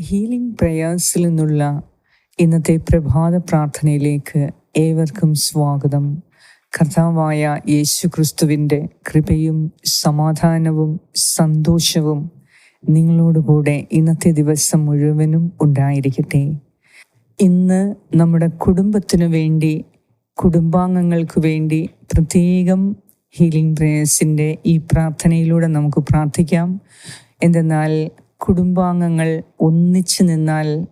Healing പ്രേയേഴ്സിൽ നിന്നുള്ള ഇന്നത്തെ പ്രഭാത പ്രാർത്ഥനയിലേക്ക് ഏവർക്കും സ്വാഗതം. കർത്താവായ യേശു ക്രിസ്തുവിന്റെ കൃപയും സമാധാനവും സന്തോഷവും നിങ്ങളോടുകൂടെ ഇന്നത്തെ ദിവസം മുഴുവനും ഉണ്ടായിരിക്കട്ടെ. ഇന്ന് നമ്മുടെ കുടുംബത്തിനു വേണ്ടി കുടുംബാംഗങ്ങൾക്ക് വേണ്ടി പ്രത്യേകം ഹീലിംഗ് പ്രേയേഴ്സിന്റെ ഈ പ്രാർത്ഥനയിലൂടെ നമുക്ക് പ്രാർത്ഥിക്കാം. എന്തെന്നാൽ കുടുംബാംഗങ്ങൾ ഒന്നിച്ചു നിന്നാൽ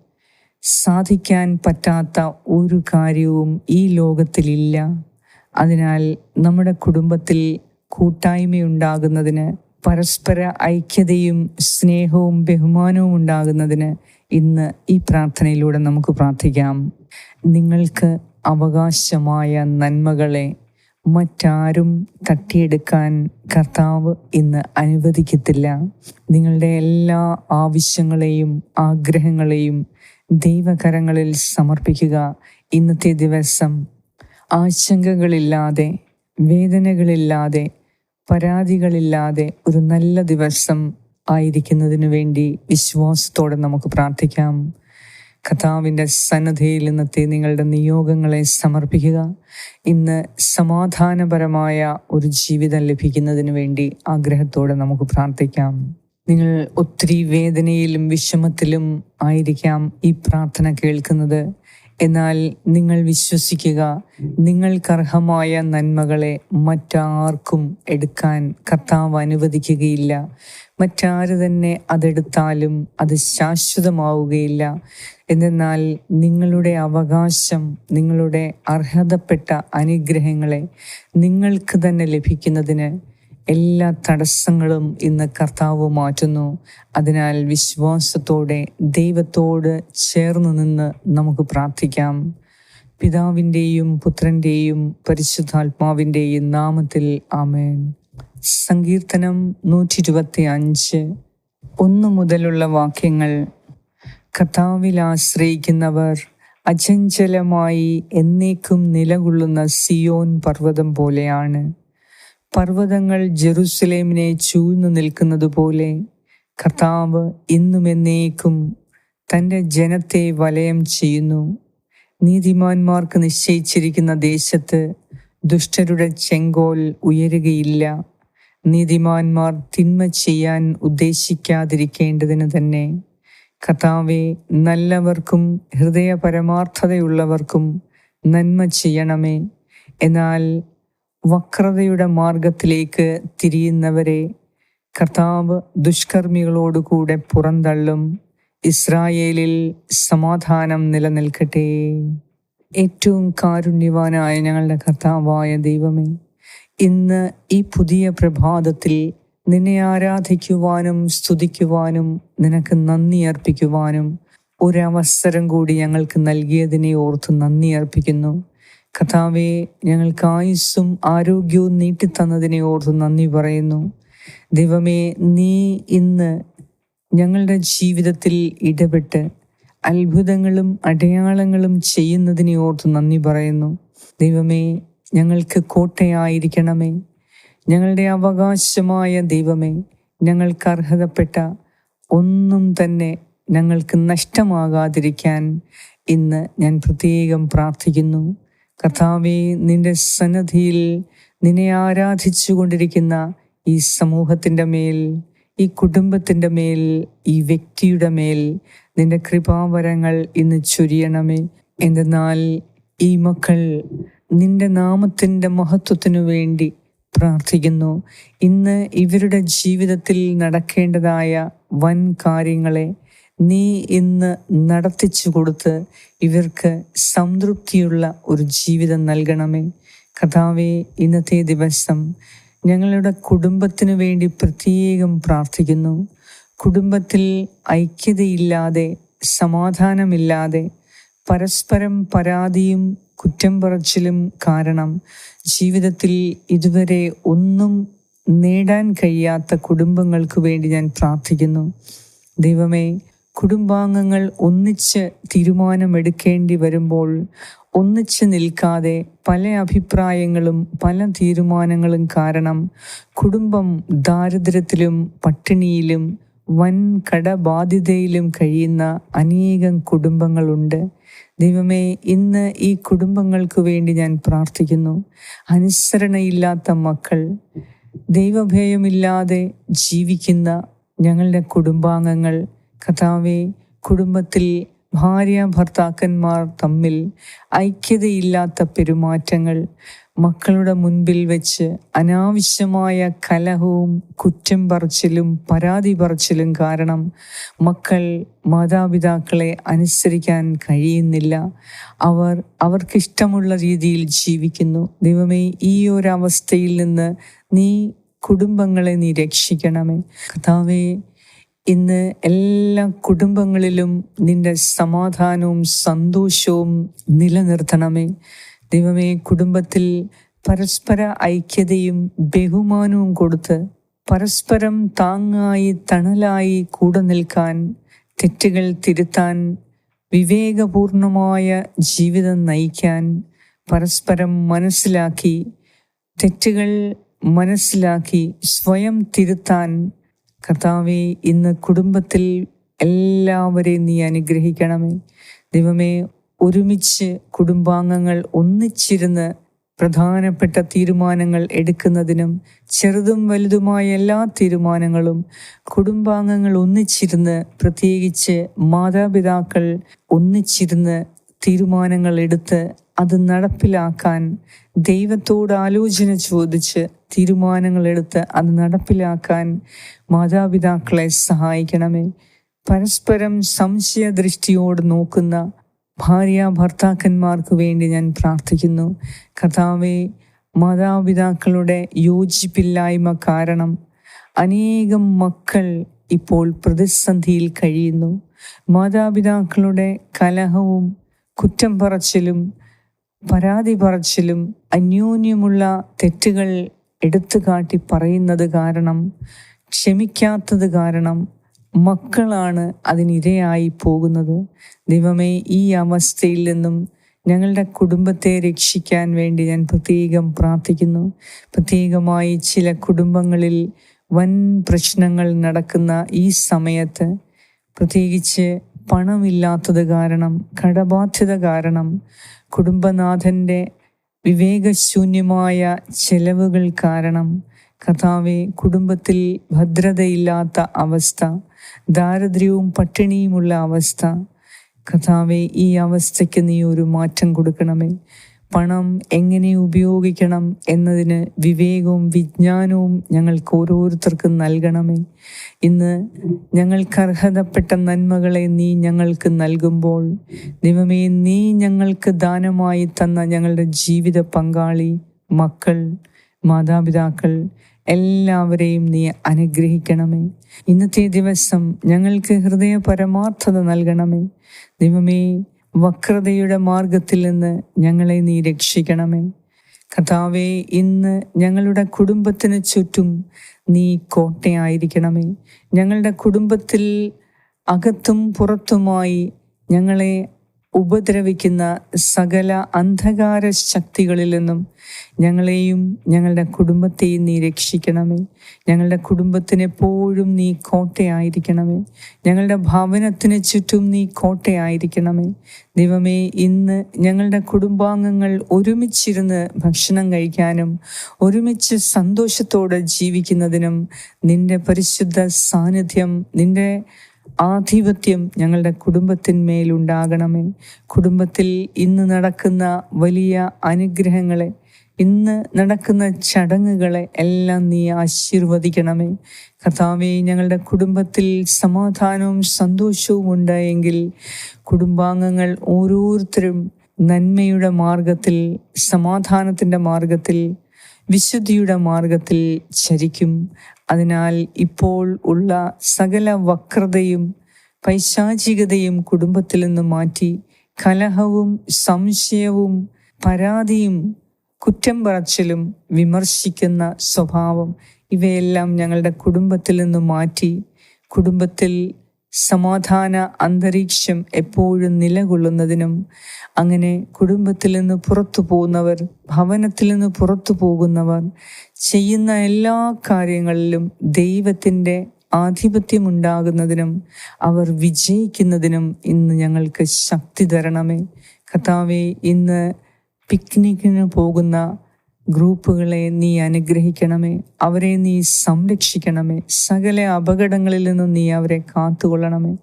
സാധിക്കാൻ പറ്റാത്ത ഒരു കാര്യവും ഈ ലോകത്തിലില്ല. അതിനാൽ നമ്മുടെ കുടുംബത്തിൽ കൂട്ടായ്മയുണ്ടാകുന്നതിന് പരസ്പര ഐക്യതയും സ്നേഹവും ബഹുമാനവും ഉണ്ടാകുന്നതിന് ഇന്ന് ഈ പ്രാർത്ഥനയിലൂടെ നമുക്ക് പ്രാർത്ഥിക്കാം. നിങ്ങൾക്ക് അവകാശമായ നന്മകളെ മറ്റാരും തട്ടിയെടുക്കാൻ കർത്താവ് ഇന്ന് അനുവദിക്കത്തില്ല. നിങ്ങളുടെ എല്ലാ ആവശ്യങ്ങളെയും ആഗ്രഹങ്ങളെയും ദൈവകരങ്ങളിൽ സമർപ്പിക്കുക ഇന്നത്തെ ദിവസം. ആശങ്കകളില്ലാതെ വേദനകളില്ലാതെ പരാതികളില്ലാതെ ഒരു നല്ല ദിവസം ആയിരിക്കുന്നതിനു വേണ്ടി വിശ്വാസത്തോടെ നമുക്ക് പ്രാർത്ഥിക്കാം. കഥാവിന്റെ സന്നദ്ധയിൽ ഇന്നത്തെ നിങ്ങളുടെ നിയോഗങ്ങളെ സമർപ്പിക്കുക. ഇന്ന് സമാധാനപരമായ ഒരു ജീവിതം ലഭിക്കുന്നതിന് വേണ്ടി ആഗ്രഹത്തോടെ നമുക്ക് പ്രാർത്ഥിക്കാം. നിങ്ങൾ ഒത്തിരി വേദനയിലും വിഷമത്തിലും ആയിരിക്കാം ഈ പ്രാർത്ഥന കേൾക്കുന്നത്. എന്നാൽ നിങ്ങൾ വിശ്വസിക്കുക നിങ്ങൾക്കർഹമായ നന്മകളെ മറ്റാർക്കും എടുക്കാൻ കർത്താവ് അനുവദിക്കുകയില്ല. മറ്റാര് തന്നെ അതെടുത്താലും അത് ശാശ്വതമാവുകയില്ല. എന്നാൽ നിങ്ങളുടെ അവകാശം നിങ്ങളുടെ അർഹതപ്പെട്ട അനുഗ്രഹങ്ങളെ നിങ്ങൾക്ക് തന്നെ ലഭിക്കുന്നതിന് എല്ലാ തടസ്സങ്ങളും ഇന്ന് കർത്താവ് മാറ്റുന്നു. അതിനാൽ വിശ്വാസത്തോടെ ദൈവത്തോട് ചേർന്ന് നിന്ന് നമുക്ക് പ്രാർത്ഥിക്കാം. പിതാവിന്റെയും പുത്രന്റെയും പരിശുദ്ധാത്മാവിന്റെയും നാമത്തിൽ ആമേൻ. സങ്കീർത്തനം നൂറ്റി ഇരുപത്തി അഞ്ച് ഒന്നു മുതലുള്ള വാക്യങ്ങൾ. കർത്താവിൽ ആശ്രയിക്കുന്നവർ അചഞ്ചലമായി എന്നേക്കും നിലകൊള്ളുന്ന സിയോൻ പർവതം പോലെയാണ്. പർവതങ്ങൾ ജെറുസലേമിനെ ചൂഴ്ന്നു നിൽക്കുന്നത് പോലെ കർത്താവ് ഇന്നും എന്നേക്കും തന്റെ ജനത്തെ വലയം ചെയ്യുന്നു. നീതിമാന്മാർക്ക് നിശ്ചയിച്ചിരിക്കുന്ന ദേശത്ത് ദുഷ്ടരുടെ ചെങ്കോൽ ഉയരുകയില്ല. നീതിമാന്മാർ തിന്മ ചെയ്യാൻ ഉദ്ദേശിക്കാതിരിക്കേണ്ടതിന് തന്നെ കർത്താവെ നല്ലവർക്കും ഹൃദയ പരമാർത്ഥതയുള്ളവർക്കും നന്മ ചെയ്യണമേ. എന്നാൽ വക്രതയുടെ മാർഗത്തിലേക്ക് തിരിയുന്നവരെ കർത്താവ് ദുഷ്കർമ്മികളോടുകൂടെ പുറന്തള്ളും. ഇസ്രായേലിൽ സമാധാനം നിലനിൽക്കട്ടെ. ഏറ്റവും കാരുണ്യവാനായ ഞങ്ങളുടെ കർത്താവായ ദൈവമേ ഇന്ന് ഈ പുതിയ പ്രഭാതത്തിൽ നിന്നെ ആരാധിക്കുവാനും സ്തുതിക്കുവാനും നിനക്ക് നന്ദി അർപ്പിക്കുവാനും ഒരവസരം കൂടി ഞങ്ങൾക്ക് നൽകിയതിനെ ഓർത്ത് നന്ദി അർപ്പിക്കുന്നു. കഥാവെ ഞങ്ങൾക്ക് ആയുസ്സും ആരോഗ്യവും നീട്ടിത്തന്നതിനെ ഓർത്ത് നന്ദി പറയുന്നു. ദൈവമേ നീ ഇന്ന് ഞങ്ങളുടെ ജീവിതത്തിൽ ഇടപെട്ട് അത്ഭുതങ്ങളും അടയാളങ്ങളും ചെയ്യുന്നതിനെ ഓർത്ത് നന്ദി പറയുന്നു. ദൈവമേ ഞങ്ങൾക്ക് കോട്ടയായിരിക്കണമേ. ഞങ്ങളുടെ അവകാശമായ ദൈവമേ ഞങ്ങൾക്ക് അർഹതപ്പെട്ട ഒന്നും തന്നെ ഞങ്ങൾക്ക് നഷ്ടമാകാതിരിക്കാൻ ഇന്ന് ഞാൻ പ്രത്യേകം പ്രാർത്ഥിക്കുന്നു. കർത്താവെ നിന്റെ സന്നദ്ധിയിൽ നിന്നെ ആരാധിച്ചു കൊണ്ടിരിക്കുന്ന ഈ സമൂഹത്തിന്റെ മേൽ ഈ കുടുംബത്തിന്റെ മേൽ ഈ വ്യക്തിയുടെ മേൽ നിന്റെ കൃപാവരങ്ങൾ ഇന്ന് ചൊരിയണമേ. എന്തെന്നാൽ ഈ മക്കൾ നിന്റെ നാമത്തിന്റെ മഹത്വത്തിനു വേണ്ടി പ്രാർത്ഥിക്കുന്നു. ഇന്ന് ഇവരുടെ ജീവിതത്തിൽ നടക്കേണ്ടതായ വൻ കാര്യങ്ങളെ നീ ഇന്ന് നടത്തിച്ചു കൊടുത്ത് ഇവർക്ക് സംതൃപ്തിയുള്ള ഒരു ജീവിതം നൽകണമേ. കഥാവെ ഇന്നത്തെ ദിവസം ഞങ്ങളുടെ കുടുംബത്തിന് വേണ്ടി പ്രത്യേകം പ്രാർത്ഥിക്കുന്നു. കുടുംബത്തിൽ ഐക്യതയില്ലാതെ സമാധാനമില്ലാതെ പരസ്പരം പരാതിയും കുറ്റം പറച്ചിലും കാരണം ജീവിതത്തിൽ ഇതുവരെ ഒന്നും നേടാൻ കഴിയാത്ത കുടുംബങ്ങൾക്ക് വേണ്ടി ഞാൻ പ്രാർത്ഥിക്കുന്നു. ദൈവമേ കുടുംബാംഗങ്ങൾ ഒന്നിച്ച് തീരുമാനമെടുക്കേണ്ടി വരുമ്പോൾ ഒന്നിച്ച് നിൽക്കാതെ പല അഭിപ്രായങ്ങളും പല തീരുമാനങ്ങളും കാരണം കുടുംബം ദാരിദ്ര്യത്തിലും പട്ടിണിയിലും വൻ കടബാധിതയിലും കഴിയുന്ന അനേകം കുടുംബങ്ങളുണ്ട്. ദൈവമേ ഇന്ന് ഈ കുടുംബങ്ങൾക്ക് വേണ്ടി ഞാൻ പ്രാർത്ഥിക്കുന്നു. അനുസരണയില്ലാത്ത മക്കൾ ദൈവഭയമില്ലാതെ ജീവിക്കുന്ന ഞങ്ങളുടെ കുടുംബാംഗങ്ങൾ കഥാവെ കുടുംബത്തിൽ ഭാര്യ ഭർത്താക്കന്മാർ തമ്മിൽ ഐക്യതയില്ലാത്ത പെരുമാറ്റങ്ങൾ മക്കളുടെ മുൻപിൽ വെച്ച് അനാവശ്യമായ കലഹവും കുറ്റം പറച്ചിലും പരാതി പറച്ചിലും കാരണം മക്കൾ മാതാപിതാക്കളെ അനുസരിക്കാൻ കഴിയുന്നില്ല. അവർ അവർക്കിഷ്ടമുള്ള രീതിയിൽ ജീവിക്കുന്നു. ദൈവമേ ഈ ഒരവസ്ഥയിൽ നിന്ന് നീ കുടുംബങ്ങളെ നീ രക്ഷിക്കണമേ. കഥാവേ ഇന്ന് എല്ലാ കുടുംബങ്ങളിലും നിന്റെ സമാധാനവും സന്തോഷവും നിലനിർത്തണമേ. ദൈവമേ കുടുംബത്തിൽ പരസ്പര ഐക്യതയും ബഹുമാനവും കൊടുത്ത് പരസ്പരം താങ്ങായി തണലായി കൂടെ നിൽക്കാൻ തെറ്റുകൾ തിരുത്താൻ വിവേകപൂർണമായ ജീവിതം നയിക്കാൻ പരസ്പരം മനസ്സിലാക്കി തെറ്റുകൾ മനസ്സിലാക്കി സ്വയം തിരുത്താൻ കർത്താവെ ഇന്ന് കുടുംബത്തിൽ എല്ലാവരെയും നീ അനുഗ്രഹിക്കണമേ. ദൈവമേ ഒരുമിച്ച് കുടുംബാംഗങ്ങൾ ഒന്നിച്ചിരുന്ന് പ്രധാനപ്പെട്ട തീരുമാനങ്ങൾ എടുക്കുന്നതിനും ചെറുതും വലുതുമായ എല്ലാ തീരുമാനങ്ങളും കുടുംബാംഗങ്ങൾ ഒന്നിച്ചിരുന്ന് പ്രത്യേകിച്ച് മാതാപിതാക്കൾ ഒന്നിച്ചിരുന്ന് തീരുമാനങ്ങൾ എടുത്ത് അത് നടപ്പിലാക്കാൻ ദൈവത്തോട് ആലോചന ചോദിച്ച് തീരുമാനങ്ങൾ എടുത്ത് അത് നടപ്പിലാക്കാൻ മാതാപിതാക്കളെ സഹായിക്കണമേ. പരസ്പരം സംശയദൃഷ്ടിയോട് നോക്കുന്ന ഭാര്യ ഭർത്താക്കന്മാർക്ക് വേണ്ടി ഞാൻ പ്രാർത്ഥിക്കുന്നു. കഥാവെ മാതാപിതാക്കളുടെ യോജിപ്പില്ലായ്മ കാരണം അനേകം മക്കൾ ഇപ്പോൾ പ്രതിസന്ധിയിൽ കഴിയുന്നു. മാതാപിതാക്കളുടെ കലഹവും കുറ്റം പറച്ചിലും പരാതി പറച്ചിലും അന്യോന്യമുള്ള തെറ്റുകൾ എടുത്തു കാട്ടി പറയുന്നത് കാരണം ക്ഷമിക്കാത്തത് കാരണം മക്കളാണ് അതിനിരയായി പോകുന്നത്. ദൈവമേ ഈ അവസ്ഥയിൽ നിന്നും ഞങ്ങളുടെ കുടുംബത്തെ രക്ഷിക്കാൻ വേണ്ടി ഞാൻ പ്രത്യേകം പ്രാർത്ഥിക്കുന്നു. പ്രത്യേകമായി ചില കുടുംബങ്ങളിൽ വൻ പ്രശ്നങ്ങൾ നടക്കുന്ന ഈ സമയത്ത് പ്രത്യേകിച്ച് പണമില്ലാത്തത് കാരണം കടബാധ്യത കാരണം കുടുംബനാഥന്റെ വിവേകശൂന്യമായ ചെലവുകൾ കാരണം കഥാവെ കുടുംബത്തിൽ ഭദ്രതയില്ലാത്ത അവസ്ഥ ദാരിദ്ര്യവും പട്ടിണിയുമുള്ള അവസ്ഥ. കഥാവെ ഈ അവസ്ഥയ്ക്ക് നീ ഒരു മാറ്റം കൊടുക്കണമേ. പണം എങ്ങനെ ഉപയോഗിക്കണം എന്നതിന് വിവേകവും വിജ്ഞാനവും ഞങ്ങൾക്ക് ഓരോരുത്തർക്കും നൽകണമേ. ഇന്ന് ഞങ്ങൾക്ക് അർഹതപ്പെട്ട നന്മകളെ നീ ഞങ്ങൾക്ക് നൽകുമ്പോൾ ദൈവമേ നീ ഞങ്ങൾക്ക് ദാനമായി തന്ന ഞങ്ങളുടെ ജീവിത പങ്കാളി മക്കൾ മാതാപിതാക്കൾ എല്ലാവരെയും നീ അനുഗ്രഹിക്കണമേ. ഇന്നത്തെ ദിവസം ഞങ്ങൾക്ക് ഹൃദയ പരമാർത്ഥത നൽകണമേ. ദൈവമേ വക്രതയുടെ മാർഗത്തിൽ നിന്ന് ഞങ്ങളെ നീ രക്ഷിക്കണമേ. കഥാവെ ഇന്ന് ഞങ്ങളുടെ കുടുംബത്തിന് ചുറ്റും നീ കോട്ടയായിരിക്കണമേ. ഞങ്ങളുടെ കുടുംബത്തിൽ അകത്തും പുറത്തുമായി ഞങ്ങളെ ഉപദ്രവിക്കുന്ന സകല അന്ധകാര ശക്തികളിൽ നിന്നും ഞങ്ങളെയും ഞങ്ങളുടെ കുടുംബത്തെയും നീ രക്ഷിക്കണമേ. ഞങ്ങളുടെ കുടുംബത്തിന് എപ്പോഴും നീ കോട്ടയായിരിക്കണമേ. ഞങ്ങളുടെ ഭവനത്തിന് ചുറ്റും നീ കോട്ടയായിരിക്കണമേ. ദൈവമേ ഇന്ന് ഞങ്ങളുടെ കുടുംബാംഗങ്ങൾ ഒരുമിച്ചിരുന്ന് ഭക്ഷണം കഴിക്കാനും ഒരുമിച്ച് സന്തോഷത്തോടെ ജീവിക്കുന്നതിനും നിന്റെ പരിശുദ്ധ സാന്നിധ്യം നിന്റെ ആധിപത്യം ഞങ്ങളുടെ കുടുംബത്തിന്മേലുണ്ടാകണമേ കുടുംബത്തിൽ ഇന്ന് നടക്കുന്ന വലിയ അനുഗ്രഹങ്ങളെ ഇന്ന് നടക്കുന്ന ചടങ്ങുകളെ എല്ലാം നീ ആശീർവദിക്കണമേ. കർത്താവെ ഞങ്ങളുടെ കുടുംബത്തിൽ സമാധാനവും സന്തോഷവും ഉണ്ടായെങ്കിൽ കുടുംബാംഗങ്ങൾ ഓരോരുത്തരും നന്മയുടെ മാർഗത്തിൽ സമാധാനത്തിന്റെ മാർഗത്തിൽ വിശുദ്ധിയുടെ മാർഗത്തിൽ ചരിക്കും. അതിനാൽ ഇപ്പോൾ ഉള്ള സകല വക്രതയും പൈശാചികതയും കുടുംബത്തിൽ നിന്ന് മാറ്റി കലഹവും സംശയവും പരാതിയും കുറ്റം പറച്ചിലും വിമർശിക്കുന്ന സ്വഭാവം ഇവയെല്ലാം ഞങ്ങളുടെ കുടുംബത്തിൽ നിന്ന് മാറ്റി കുടുംബത്തിൽ സമാധാന അന്തരീക്ഷം എപ്പോഴും നിലകൊള്ളുന്നതിനും അങ്ങനെ കുടുംബത്തിൽ നിന്ന് പുറത്തു പോകുന്നവർ ഭവനത്തിൽ നിന്ന് പുറത്തു പോകുന്നവർ ചെയ്യുന്ന എല്ലാ കാര്യങ്ങളിലും ദൈവത്തിന്റെ ആധിപത്യമുണ്ടാകുന്നതിനും അവർ വിജയിക്കുന്നതിനും ഇന്ന് ഞങ്ങൾക്ക് ശക്തി തരണമേ. കഥാവെ ഇന്ന് പിക്നിക്കിന് പോകുന്ന ഗ്രൂപ്പുകളെ നീ അനുഗ്രഹിക്കണമേ. അവരെ നീ സംരക്ഷിക്കണമേ. സകല അപകടങ്ങളിൽ നിന്നും നീ അവരെ കാത്തുകൊള്ളണമേ.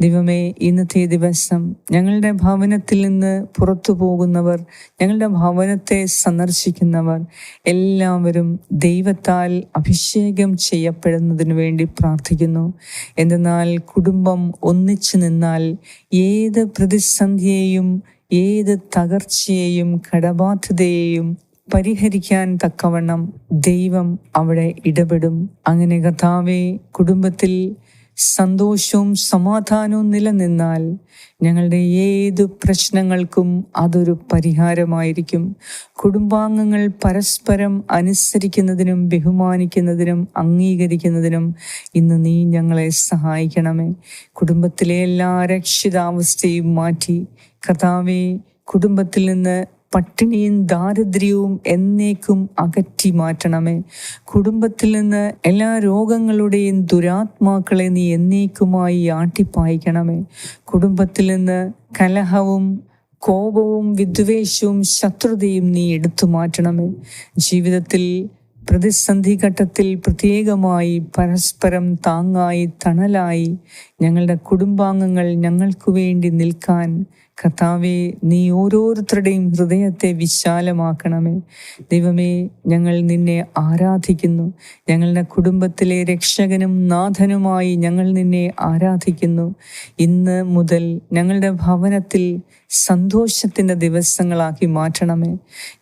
ദൈവമേ ഇന്നത്തെ ദിവസം ഞങ്ങളുടെ ഭവനത്തിൽ നിന്ന് പുറത്തു പോകുന്നവർ ഞങ്ങളുടെ ഭവനത്തെ സന്ദർശിക്കുന്നവർ എല്ലാവരും ദൈവത്താൽ അഭിഷേകം ചെയ്യപ്പെടുന്നതിന് വേണ്ടി പ്രാർത്ഥിക്കുന്നു. എന്തെന്നാൽ കുടുംബം ഒന്നിച്ചു നിന്നാൽ ഏത് പ്രതിസന്ധിയെയും ഏത് തകർച്ചയെയും കടബാധ്യതയെയും പരിഹരിക്കാൻ തക്കവണ്ണം ദൈവം അവിടെ ഇടപെടും. അങ്ങനെ കഥാവെ കുടുംബത്തിൽ സന്തോഷവും സമാധാനവും നിലനിന്നാൽ ഞങ്ങളുടെ ഏത് പ്രശ്നങ്ങൾക്കും അതൊരു പരിഹാരമായിരിക്കും. കുടുംബാംഗങ്ങൾ പരസ്പരം അനുസരിക്കുന്നതിനും ബഹുമാനിക്കുന്നതിനും അംഗീകരിക്കുന്നതിനും ഇന്ന് നീ ഞങ്ങളെ സഹായിക്കണമേ. കുടുംബത്തിലെ എല്ലാ രക്ഷിതാവസ്ഥയും മാറ്റി. കഥാവെ കുടുംബത്തിൽ നിന്ന് പട്ടിണിയും ദാരിദ്ര്യവും എന്നേക്കും അകറ്റി മാറ്റണമേ. കുടുംബത്തിൽ നിന്ന് എല്ലാ രോഗങ്ങളുടെയും ദുരാത്മാക്കളെ നീ എന്നേക്കുമായി ആട്ടിപ്പായിക്കണമേ. കുടുംബത്തിൽ നിന്ന് കലഹവും കോപവും വിദ്വേഷവും ശത്രുതയും നീ എടുത്തു മാറ്റണമേ. ജീവിതത്തിൽ പ്രതിസന്ധി ഘട്ടത്തിൽ പ്രത്യേകമായി പരസ്പരം താങ്ങായി തണലായി ഞങ്ങളുടെ കുടുംബാംഗങ്ങൾ ഞങ്ങൾക്ക് വേണ്ടി നിൽക്കാൻ കർത്താവെ നീ ഓരോരുത്തരുടെയും ഹൃദയത്തെ വിശാലമാക്കണമേ. ദൈവമേ ഞങ്ങൾ നിന്നെ ആരാധിക്കുന്നു. ഞങ്ങളുടെ കുടുംബത്തിലെ രക്ഷകനും നാഥനുമായി ഞങ്ങൾ നിന്നെ ആരാധിക്കുന്നു. ഇന്ന് മുതൽ ഞങ്ങളുടെ ഭവനത്തിൽ സന്തോഷത്തിന്റെ ദിവസങ്ങളാക്കി മാറ്റണമേ.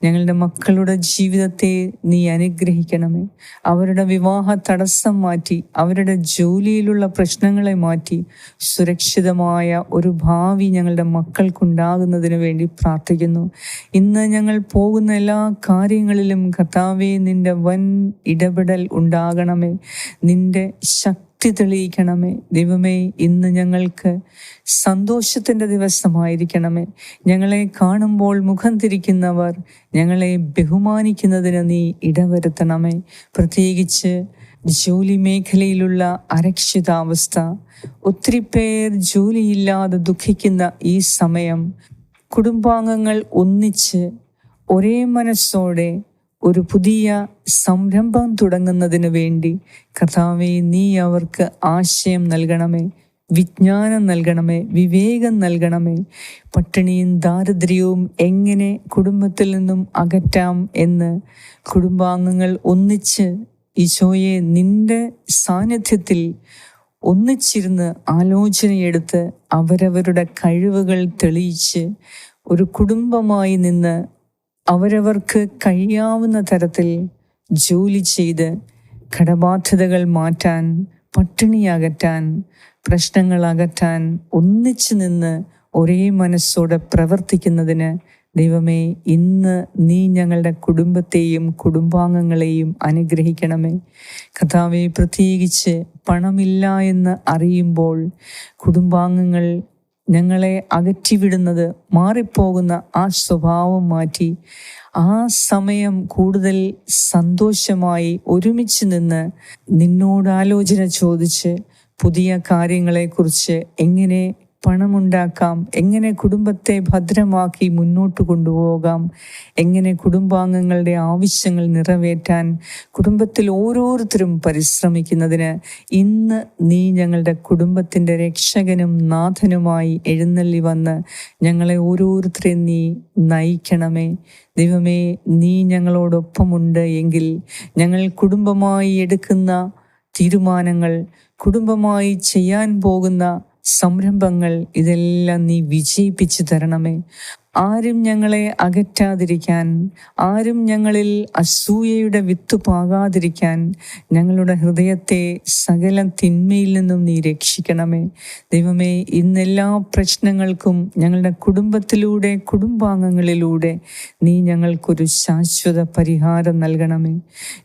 ഞങ്ങളുടെ മക്കളുടെ ജീവിതത്തെ നീ അനുഗ്രഹിക്കണമേ. അവരുടെ വിവാഹ തടസ്സം മാറ്റി അവരുടെ ജോലിയിലുള്ള പ്രശ്നങ്ങളെ മാറ്റി സുരക്ഷിതമായ ഒരു ഭാവി ഞങ്ങളുടെ മക്കൾക്കുണ്ടാകുന്നതിന് വേണ്ടി പ്രാർത്ഥിക്കുന്നു. ഇന്ന് ഞങ്ങൾ പോകുന്ന എല്ലാ കാര്യങ്ങളിലും കഥാവേ നിന്റെ വൻ ഇടപെടൽ ഉണ്ടാകണമേ. നിന്റെ ശക്തി ശക്തി തെളിയിക്കണമേ. ദൈവമേ ഇന്ന് ഞങ്ങൾക്ക് സന്തോഷത്തിന്റെ ദിവസമായിരിക്കണമേ. ഞങ്ങളെ കാണുമ്പോൾ മുഖം തിരിക്കുന്നവർ ഞങ്ങളെ ബഹുമാനിക്കുന്നതിന് നീ ഇടവരുത്തണമേ. പ്രത്യേകിച്ച് ജോലി മേഖലയിലുള്ള അരക്ഷിതാവസ്ഥ ഒത്തിരി പേർ ജോലിയില്ലാതെ ദുഃഖിക്കുന്ന ഈ സമയം കുടുംബാംഗങ്ങൾ ഒന്നിച്ച് ഒരേ മനസ്സോടെ ഒരു പുതിയ സംരംഭം തുടങ്ങുന്നതിന് വേണ്ടി കർത്താവെ നീ അവർക്ക് ആശയം നൽകണമേ വിജ്ഞാനം നൽകണമേ വിവേകം നൽകണമേ. പട്ടിണിയും ദാരിദ്ര്യവും എങ്ങനെ കുടുംബത്തിൽ നിന്നും അകറ്റാം എന്ന് കുടുംബാംഗങ്ങൾ ഒന്നിച്ച് ഈശോയെ നിന്റെ സാന്നിധ്യത്തിൽ ഒന്നിച്ചിരുന്ന് ആലോചനയെടുത്ത് അവരവരുടെ കഴിവുകൾ തെളിയിച്ച് ഒരു കുടുംബമായി നിന്ന് അവരവർക്ക് കഴിയാവുന്ന തരത്തിൽ ജോലി ചെയ്ത് കടബാധ്യതകൾ മാറ്റാൻ പട്ടിണി അകറ്റാൻ പ്രശ്നങ്ങൾ അകറ്റാൻ ഒന്നിച്ചു നിന്ന് ഒരേ മനസ്സോടെ പ്രവർത്തിക്കുന്നതിന് ദൈവമേ ഇന്ന് നീ ഞങ്ങളുടെ കുടുംബത്തെയും കുടുംബാംഗങ്ങളെയും അനുഗ്രഹിക്കണമേ. കഥാവെ പ്രത്യേകിച്ച് പണമില്ല എന്ന് അറിയുമ്പോൾ കുടുംബാംഗങ്ങൾ ഞങ്ങളെ അകറ്റിവിടുന്നത് മാറിപ്പോകുന്ന ആ സ്വഭാവം മാറ്റി ആ സമയം കൂടുതൽ സന്തോഷമായി ഒരുമിച്ച് നിന്ന് നിന്നോടാലോചന ചോദിച്ച് പുതിയ കാര്യങ്ങളെക്കുറിച്ച് എങ്ങനെ പണമുണ്ടാക്കാം. എങ്ങനെ കുടുംബത്തെ ഭദ്രമാക്കി മുന്നോട്ട് കൊണ്ടുപോകാം? എങ്ങനെ കുടുംബാംഗങ്ങളുടെ ആവശ്യങ്ങൾ നിറവേറ്റാൻ കുടുംബത്തിൽ ഓരോരുത്തരും പരിശ്രമിക്കുന്നതിന് ഇന്ന് നീ ഞങ്ങളുടെ കുടുംബത്തിന്റെ രക്ഷകനും നാഥനുമായി എഴുന്നള്ളി വന്ന് ഞങ്ങളെ ഓരോരുത്തരെയും നീ നയിക്കണമേ. ദൈവമേ നീ ഞങ്ങളോടൊപ്പമുണ്ട് എങ്കിൽ ഞങ്ങൾ കുടുംബമായി എടുക്കുന്ന തീരുമാനങ്ങൾ കുടുംബമായി ചെയ്യാൻ പോകുന്ന സംരംഭങ്ങൾ ഇതെല്ലാം നീ വിജയിപ്പിച്ചു തരണമേ. ആരും ഞങ്ങളെ അകറ്റാതിരിക്കാൻ ആരും ഞങ്ങളിൽ അസൂയയുടെ വിത്ത് പാകാതിരിക്കാൻ ഞങ്ങളുടെ ഹൃദയത്തെ സകല തിന്മയിൽ നിന്നും നീ രക്ഷിക്കണമേ. ദൈവമേ ഇന്നെല്ലാ പ്രശ്നങ്ങൾക്കും ഞങ്ങളുടെ കുടുംബത്തിലൂടെ കുടുംബാംഗങ്ങളിലൂടെ നീ ഞങ്ങൾക്കൊരു ശാശ്വത പരിഹാരം നൽകണമേ.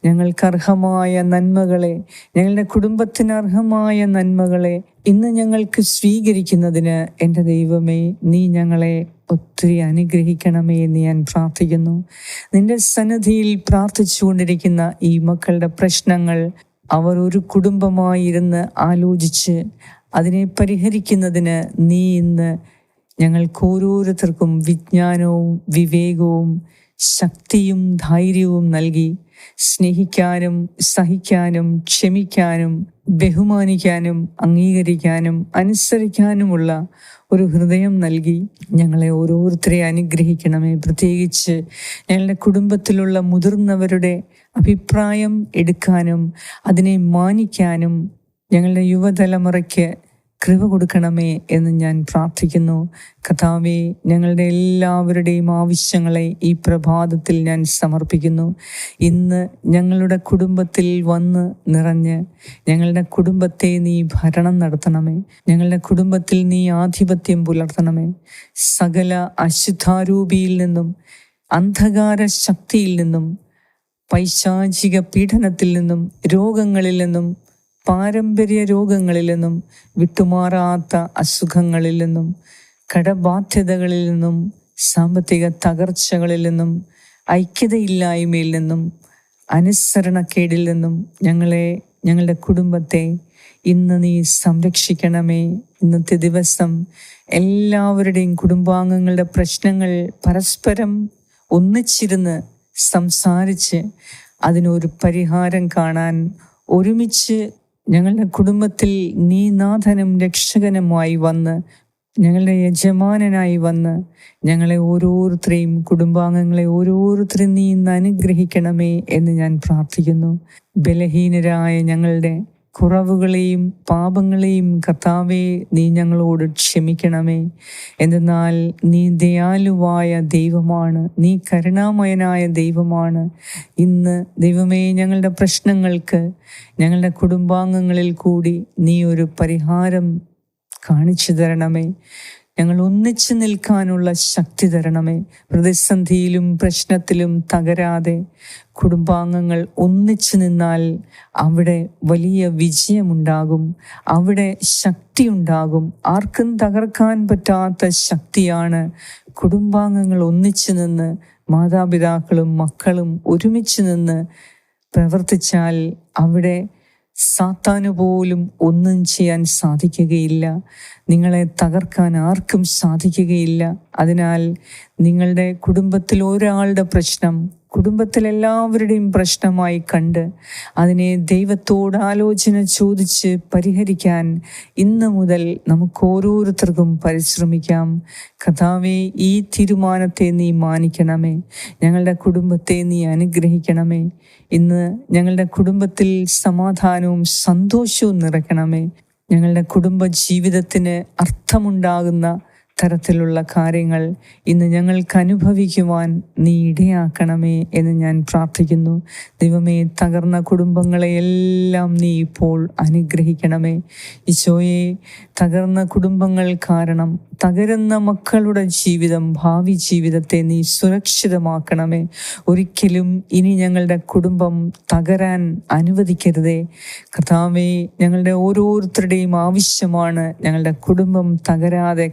ഞങ്ങൾക്കർഹമായ നന്മകളെ ഞങ്ങളുടെ കുടുംബത്തിനർഹമായ നന്മകളെ ഇന്ന് ഞങ്ങൾക്ക് സ്വീകരിക്കുന്നതിന് എന്റെ ദൈവമേ നീ ഞങ്ങളെ ഒത്തിരി അനുഗ്രഹിക്കണമേ എന്ന് ഞാൻ പ്രാർത്ഥിക്കുന്നു. നിന്റെ സന്നദ്ധിയിൽ പ്രാർത്ഥിച്ചുകൊണ്ടിരിക്കുന്ന ഈ മക്കളുടെ പ്രശ്നങ്ങൾ അവർ ഒരു കുടുംബമായിരുന്ന് ആലോചിച്ച് അതിനെ പരിഹരിക്കുന്നതിന് നീ ഇന്ന് ഞങ്ങൾക്ക് ഓരോരുത്തർക്കും വിജ്ഞാനവും വിവേകവും ശക്തിയും ധൈര്യവും നൽകി സ്നേഹിക്കാനും സഹിക്കാനും ക്ഷമിക്കാനും ബഹുമാനിക്കാനും അംഗീകരിക്കാനും അനുസരിക്കാനുമുള്ള ഒരു ഹൃദയം നൽകി ഞങ്ങളെ ഓരോരുത്തരെ അനുഗ്രഹിക്കണമേ. പ്രത്യേകിച്ച് ഞങ്ങളുടെ കുടുംബത്തിലുള്ള മുതിർന്നവരുടെ അഭിപ്രായം എടുക്കാനും അതിനെ മാനിക്കാനും ഞങ്ങളുടെ യുവതലമുറയ്ക്ക് കൃപ കൊടുക്കണമേ എന്ന് ഞാൻ പ്രാർത്ഥിക്കുന്നു. കഥാവെ ഞങ്ങളുടെ എല്ലാവരുടെയും ആവശ്യങ്ങളെ ഈ പ്രഭാതത്തിൽ ഞാൻ സമർപ്പിക്കുന്നു. ഇന്ന് ഞങ്ങളുടെ കുടുംബത്തിൽ വന്ന് നിറഞ്ഞ് ഞങ്ങളുടെ കുടുംബത്തെ നീ ഭരണം നടത്തണമേ. ഞങ്ങളുടെ കുടുംബത്തിൽ നീ ആധിപത്യം പുലർത്തണമേ. സകല അശുദ്ധാരൂപിയിൽ നിന്നും അന്ധകാര ശക്തിയിൽ നിന്നും പൈശാചിക പീഡനത്തിൽ നിന്നും രോഗങ്ങളിൽ നിന്നും പാരമ്പര്യ രോഗങ്ങളിൽ നിന്നും വിട്ടുമാറാത്ത അസുഖങ്ങളിൽ നിന്നും കടബാധ്യതകളിൽ നിന്നും സാമ്പത്തിക തകർച്ചകളിൽ നിന്നും ഐക്യതയില്ലായ്മയിൽ നിന്നും അനുസരണക്കേടിൽ നിന്നും ഞങ്ങളെ ഞങ്ങളുടെ കുടുംബത്തെ ഇന്ന് നീ സംരക്ഷിക്കണമേ. ഇന്നത്തെ ദിവസം എല്ലാവരുടെയും കുടുംബാംഗങ്ങളുടെ പ്രശ്നങ്ങൾ പരസ്പരം ഒന്നിച്ചിരുന്ന് സംസാരിച്ച് അതിനൊരു പരിഹാരം കാണാൻ ഒരുമിച്ച് ഞങ്ങളുടെ കുടുംബത്തിൽ നീ നാഥനും രക്ഷകനുമായി വന്ന് ഞങ്ങളുടെ യജമാനനായി വന്ന് ഞങ്ങളെ ഓരോരുത്തരെയും കുടുംബാംഗങ്ങളെ ഓരോരുത്തരെയും നീ ഇന്ന് അനുഗ്രഹിക്കണമേ എന്ന് ഞാൻ പ്രാർത്ഥിക്കുന്നു. ബലഹീനരായ ഞങ്ങളുടെ കുറവുകളെയും പാപങ്ങളെയും കർത്താവെ നീ ഞങ്ങളോട് ക്ഷമിക്കണമേ. എന്തെന്നാൽ നീ ദയാലുവായ ദൈവമാണ്. നീ കരുണാമയനായ ദൈവമാണ്. ഇന്ന് ദൈവമേ ഞങ്ങളുടെ പ്രശ്നങ്ങൾക്ക് ഞങ്ങളുടെ കുടുംബാംഗങ്ങളിൽ കൂടി നീ ഒരു പരിഹാരം കാണിച്ചു തരണമേ. ഞങ്ങൾ ഒന്നിച്ചു നിൽക്കാനുള്ള ശക്തി തരണമേ. പ്രതിസന്ധിയിലും പ്രശ്നത്തിലും തകരാതെ കുടുംബാംഗങ്ങൾ ഒന്നിച്ചു നിന്നാൽ അവിടെ വലിയ വിജയമുണ്ടാകും അവിടെ ശക്തി ഉണ്ടാകും ആർക്കും തകർക്കാൻ പറ്റാത്ത ശക്തിയാണ് കുടുംബാംഗങ്ങൾ ഒന്നിച്ചു നിന്ന് മാതാപിതാക്കളും മക്കളും ഒരുമിച്ച് നിന്ന് പ്രവർത്തിച്ചാൽ അവിടെ സാത്താനു പോലും ഒന്നും ചെയ്യാൻ സാധിക്കുകയില്ല. നിങ്ങളെ തകർക്കാൻ ആർക്കും സാധിക്കുകയില്ല. അതിനാൽ നിങ്ങളുടെ കുടുംബത്തിൽ ഒരാളുടെ പ്രശ്നം കുടുംബത്തിൽ എല്ലാവരുടെയും പ്രശ്നമായി കണ്ട് അതിനെ ദൈവത്തോട് ആലോചന ചോദിച്ച് പരിഹരിക്കാൻ ഇന്ന് മുതൽ നമുക്ക് ഓരോരുത്തർക്കും പരിശ്രമിക്കാം. കഥാവെ ഈ തീരുമാനത്തെ നീ മാനിക്കണമേ. ഞങ്ങളുടെ കുടുംബത്തെ നീ അനുഗ്രഹിക്കണമേ. ഇന്ന് ഞങ്ങളുടെ കുടുംബത്തിൽ സമാധാനവും സന്തോഷവും നിറയ്ക്കണമേ. ഞങ്ങളുടെ കുടുംബ ജീവിതത്തിന് അർത്ഥമുണ്ടാകുന്ന തരത്തിലുള്ള കാര്യങ്ങൾ ഇന്ന് ഞങ്ങൾക്ക് അനുഭവിക്കുവാൻ നീ ഇടയാക്കണമേ എന്ന് ഞാൻ പ്രാർത്ഥിക്കുന്നു. ദൈവമേ തകർന്ന കുടുംബങ്ങളെയെല്ലാം നീ ഇപ്പോൾ അനുഗ്രഹിക്കണമേ. ഈശോയെ തകർന്ന കുടുംബങ്ങൾ കാരണം തകരുന്ന മക്കളുടെ ജീവിതം ഭാവി ജീവിതത്തെ നീ സുരക്ഷിതമാക്കണമേ. ഒരിക്കലും ഇനി ഞങ്ങളുടെ കുടുംബം തകരാൻ അനുവദിക്കരുതേ. കർത്താവേ ഞങ്ങളുടെ ഓരോരുത്തരുടെയും ആവശ്യമാണ് ഞങ്ങളുടെ കുടുംബം തകരാതെ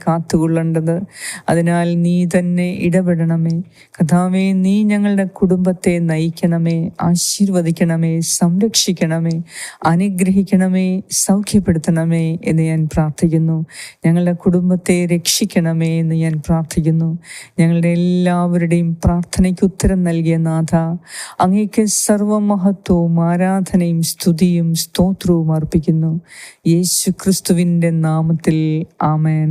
കാത്തുകൊള്ളേണ്ടത് അതിനാൽ നീ തന്നെ ഇടപെടണമേ. കഥാവേ നീ ഞങ്ങളുടെ കുടുംബത്തെ നയിക്കണമേ ആശീർവദിക്കണമേ സംരക്ഷിക്കണമേ അനുഗ്രഹിക്കണമേ സൗഖ്യപ്പെടുത്തണമേ എന്ന് ഞാൻ പ്രാർത്ഥിക്കുന്നു. ഞങ്ങളുടെ കുടുംബത്തെ രക്ഷിക്കണമേ എന്ന് ഞാൻ പ്രാർത്ഥിക്കുന്നു. ഞങ്ങളുടെ എല്ലാവരുടെയും പ്രാർത്ഥനയ്ക്ക് ഉത്തരം നൽകിയ നാഥ അങ്ങേക്ക് സർവമഹത്വവും ആരാധനയും സ്തുതിയും സ്തോത്രവും അർപ്പിക്കുന്നു. യേശു ക്രിസ്തുവിന്റെ നാമത്തിൽ ആമേൻ.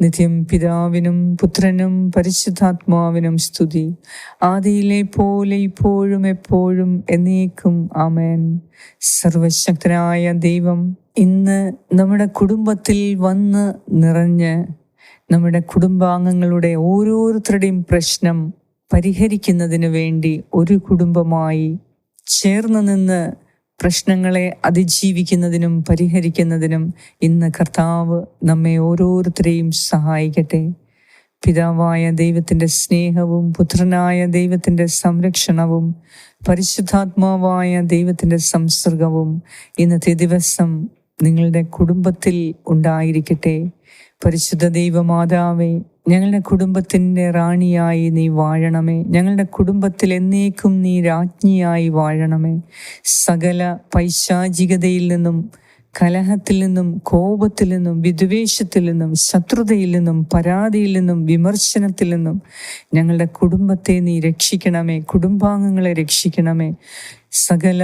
നിത്യം പിതാവിനും പുത്രനും പരിശുദ്ധാത്മാവിനും സ്തുതി. ആദിയിലെ പോലെ ഇപ്പോഴും എപ്പോഴും എന്നേക്കും ആമേൻ. സർവശക്തനായ ദൈവം ഇന്ന് നമ്മുടെ കുടുംബത്തിൽ വന്ന് നിറഞ്ഞ് നമ്മുടെ കുടുംബാംഗങ്ങളുടെ ഓരോരുത്തരുടെയും പ്രശ്നം പരിഹരിക്കുന്നതിന് വേണ്ടി ഒരു കുടുംബമായി ചേർന്ന് നിന്ന് പ്രശ്നങ്ങളെ അതിജീവിക്കുന്നതിനും പരിഹരിക്കുന്നതിനും ഇന്ന് കർത്താവ് നമ്മെ ഓരോരുത്തരെയും സഹായിക്കട്ടെ. പിതാവായ ദൈവത്തിന്റെ സ്നേഹവും പുത്രനായ ദൈവത്തിന്റെ സംരക്ഷണവും പരിശുദ്ധാത്മാവായ ദൈവത്തിന്റെ സംസർഗവും ഇന്നത്തെ ദിവസം നിങ്ങളുടെ കുടുംബത്തിൽ ഉണ്ടായിരിക്കട്ടെ. പരിശുദ്ധ ദൈവമാതാവേ ഞങ്ങളുടെ കുടുംബത്തിന്റെ റാണിയായി നീ വാഴണമേ. ഞങ്ങളുടെ കുടുംബത്തിൽ എന്നേക്കും നീ രാജ്ഞിയായി വാഴണമേ. സകല പൈശാചികതയിൽ നിന്നും കലഹത്തിൽ നിന്നും കോപത്തിൽ നിന്നും വിദ്വേഷത്തിൽ നിന്നും ശത്രുതയിൽ നിന്നും പരാതിയിൽ നിന്നും വിമർശനത്തിൽ നിന്നും ഞങ്ങളുടെ കുടുംബത്തെ നീ രക്ഷിക്കണമേ. കുടുംബാംഗങ്ങളെ രക്ഷിക്കണമേ. സകല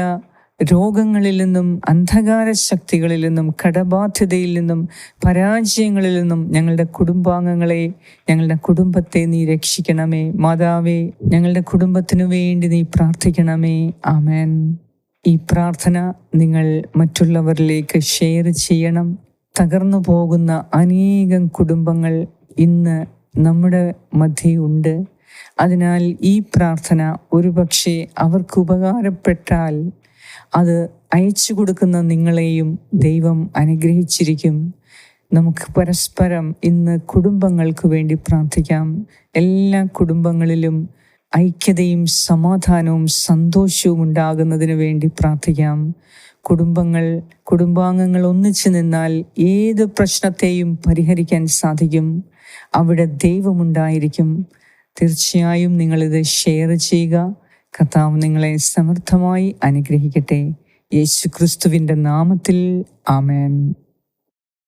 രോഗങ്ങളിൽ നിന്നും അന്ധകാര ശക്തികളിൽ നിന്നും കടബാധ്യതയിൽ നിന്നും പരാജയങ്ങളിൽ നിന്നും ഞങ്ങളുടെ കുടുംബാംഗങ്ങളെ ഞങ്ങളുടെ കുടുംബത്തെ നീ രക്ഷിക്കണമേ. മാതാവേ ഞങ്ങളുടെ കുടുംബത്തിനു വേണ്ടി നീ പ്രാർത്ഥിക്കണമേ. ആമേൻ. ഈ പ്രാർത്ഥന നിങ്ങൾ മറ്റുള്ളവരിലേക്ക് ഷെയർ ചെയ്യണം. തകർന്നു പോകുന്ന അനേകം കുടുംബങ്ങൾ ഇന്ന് നമ്മുടെ മധ്യയുണ്ട് അതിനാൽ ഈ പ്രാർത്ഥന ഒരുപക്ഷെ അവർക്ക് ഉപകാരപ്പെട്ടാൽ അത് അയച്ചു കൊടുക്കുന്ന നിങ്ങളെയും ദൈവം അനുഗ്രഹിച്ചിരിക്കും. നമുക്ക് പരസ്പരം ഇന്ന് കുടുംബങ്ങൾക്ക് വേണ്ടി പ്രാർത്ഥിക്കാം. എല്ലാ കുടുംബങ്ങളിലും ഐക്യതയും സമാധാനവും സന്തോഷവും ഉണ്ടാകുന്നതിന് വേണ്ടി പ്രാർത്ഥിക്കാം. കുടുംബങ്ങൾ കുടുംബാംഗങ്ങൾ ഒന്നിച്ചു നിന്നാൽ ഏത് പ്രശ്നത്തെയും പരിഹരിക്കാൻ സാധിക്കും. അവിടെ ദൈവമുണ്ടായിരിക്കും. തീർച്ചയായും നിങ്ങളിത് ഷെയർ ചെയ്യുക. കർത്താവ് നിങ്ങളെ സമൃദ്ധമായി അനുഗ്രഹിക്കട്ടെ. യേശു ക്രിസ്തുവിന്റെ നാമത്തിൽ ആമേൻ.